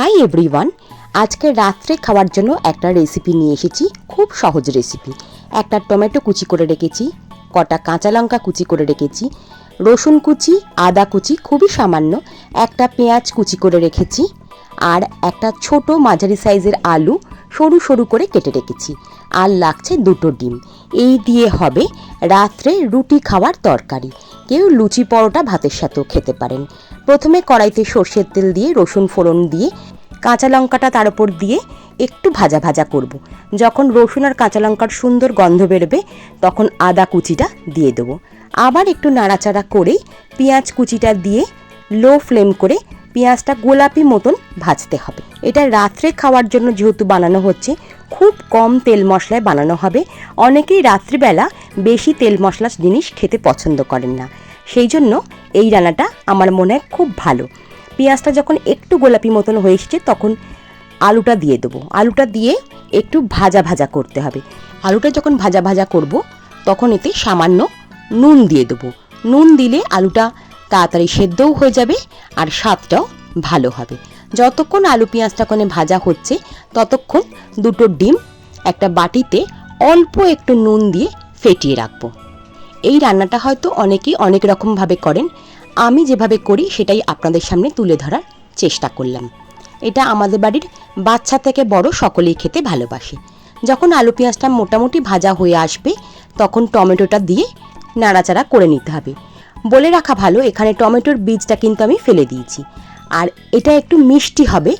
Hi everyone আজকে রাত্রে খাওয়ার জন্য একটা রেসিপি নিয়ে এসেছি, খুব সহজ রেসিপি একটা টমেটো কুচি করে রেখেছি, কটা কাঁচা লঙ্কা কুচি করে রেখেছি, রসুন কুচি, আদা কুচি, খুবই সামান্য, একটা পেঁয়াজ কুচি করে রেখেছি, আর একটা ছোট মাঝারি সাইজের আলু সরু সরু করে কেটে রেখেছি, আর লাগছে দুটো ডিম। এই দিয়ে হবে রাত্রে রুটি খাওয়ার তরকারি। কেউ লুচি পরোটা ভাতের সাথেও খেতে পারেন। প্রথমে কড়াইতে সর্ষের তেল দিয়ে, রসুন ফোড়ন দিয়ে, কাঁচা লঙ্কাটা তার উপর দিয়ে একটু ভাজা ভাজা করব। যখন রসুন আর কাঁচা লঙ্কার সুন্দর গন্ধ বেরোবে, তখন আদা কুচিটা দিয়ে দেবো। আবার একটু নাড়াচাড়া করেই পেঁয়াজ কুচিটা দিয়ে লো ফ্লেম করে পেঁয়াজটা গোলাপি মতন ভাজতে হবে। এটা রাত্রে খাওয়ার জন্য যেহেতু বানানো হচ্ছে, খুব কম তেল মশলায় বানানো হবে। অনেকেই রাত্রিবেলা বেশি তেল মশলা জিনিস খেতে পছন্দ করেন না। সেই জন্য এই রান্নাটা আমার মনে হয় খুব ভালো। পেঁয়াজটা যখন একটু গোলাপি মতন হয়ে এসেছে, তখন আলুটা দিয়ে দেবো। আলুটা দিয়ে একটু ভাজা ভাজা করতে হবে। আলুটা যখন ভাজা ভাজা করব, তখন এতে সামান্য নুন দিয়ে দেবো। নুন দিলে আলুটা তাড়াতাড়ি সেদ্ধও হয়ে যাবে আর স্বাদটাও ভালো হবে। যতক্ষণ আলু পেঁয়াজটা কোনে ভাজা হচ্ছে, ততক্ষণ দুটো ডিম একটা বাটিতে অল্প একটু নুন দিয়ে ফেটিয়ে রাখব। এই রান্নাটা হয়তো অনেকেই অনেক রকমভাবে করেন। আমি যেভাবে করি, সেটাই আপনাদের সামনে তুলে ধরার চেষ্টা করলাম। এটা আমাদের বাড়ির বাচ্চা থেকে বড় সকলেই খেতে ভালোবাসে। যখন আলু পেঁয়াজটা মোটামুটি ভাজা হয়ে আসবে, তখন টমেটোটা দিয়ে নাড়াচাড়া করে নিতে হবে। বলে রাখা ভালো, এখানে টমেটোর বীজটা কিন্তু আমি ফেলে দিয়েছি। আর এটা একটু মিষ্টি হবে।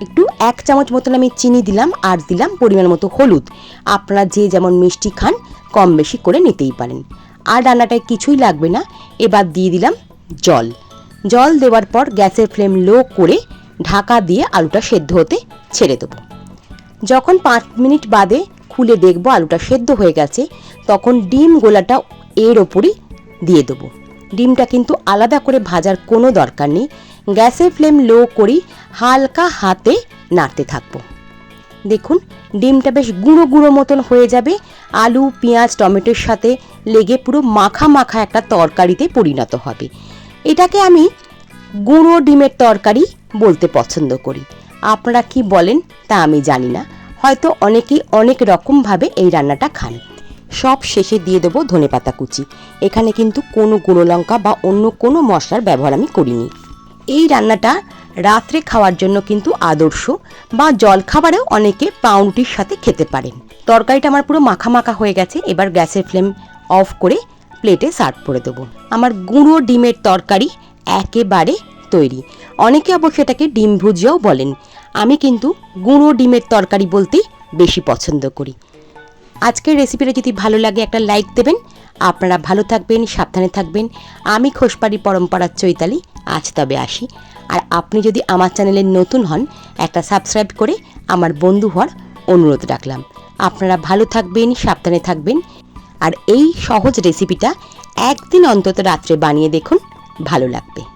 একটু এক চামচ মতন আমি চিনি দিলাম, আর দিলাম পরিমাণ মতো হলুদ। আপনারা যে যেমন মিষ্টি খান, কম বেশি করে নিতেই পারেন। আর রান্নাটায় কিছুই লাগবে না। এবার দিয়ে দিলাম জল। জল দেওয়ার পর গ্যাসের ফ্লেম লো করে ঢাকা দিয়ে আলুটা সেদ্ধ হতে ছেড়ে দেবো। যখন পাঁচ মিনিট বাদে খুলে দেখব আলুটা সেদ্ধ হয়ে গেছে, তখন ডিম গোলাটা এর ওপরই দিয়ে দেবো। ডিমটা কিন্তু আলাদা করে ভাজার কোনো দরকার নেই। গ্যাসের ফ্লেম লো করি হালকা হাতে নাড়তে থাকব। দেখুন, ডিমটা বেশ গুঁড়ো গুঁড়ো মতন হয়ে যাবে। আলু, পেঁয়াজ, টমেটোর সাথে লেগে পুরো মাখা মাখা একটা তরকারিতে পরিণত হবে। এটাকে আমি গুঁড়ো ডিমের তরকারি বলতে পছন্দ করি। আপনারা কি বলেন তা আমি জানি না। হয়তো অনেকেই অনেক রকমভাবে এই রান্নাটা খান। সব শেষে দিয়ে দেবো ধনেপাতা কুচি। এখানে কিন্তু কোনো গুঁড়ো লঙ্কা বা অন্য কোনো মশলার ব্যবহার আমি করিনি। এই রান্নাটা রাত্রে খাওয়ার জন্য কিন্তু আদর্শ বা জল খাবারেও অনেকে পাউরুটির সাথে খেতে পারেন। তরকারিটা আমার পুরো মাখা মাখা হয়ে গেছে, এবার গ্যাসের ফ্লেম অফ করে প্লেটে সার্ভ করে দেবো। আমার গুঁড়ো ডিমের তরকারি একেবারে তৈরি। অনেকে অবশ্য এটাকে ডিম ভুজিয়াও বলেন। আমি কিন্তু গুঁড়ো ডিমের তরকারি বলতেই বেশি পছন্দ করি। আজকের রেসিপিটা যদি ভালো লাগে একটা লাইক দেবেন। আপনারা ভালো থাকবেন, সাবধানে থাকবেন। আমি খোসপাড়ি পরম্পরার চৈতালি। আজ তবে আসি। আর আপনি যদি আমার চ্যানেলে নতুন হন, একটা সাবস্ক্রাইব করে আমার বন্ধু হওয়ার অনুরোধ রাখলাম। আপনারা ভালো থাকবেন, সাবধানে থাকবেন। আর এই সহজ রেসিপিটা একদিন অন্তত রাত্রে বানিয়ে দেখুন, ভালো লাগবে।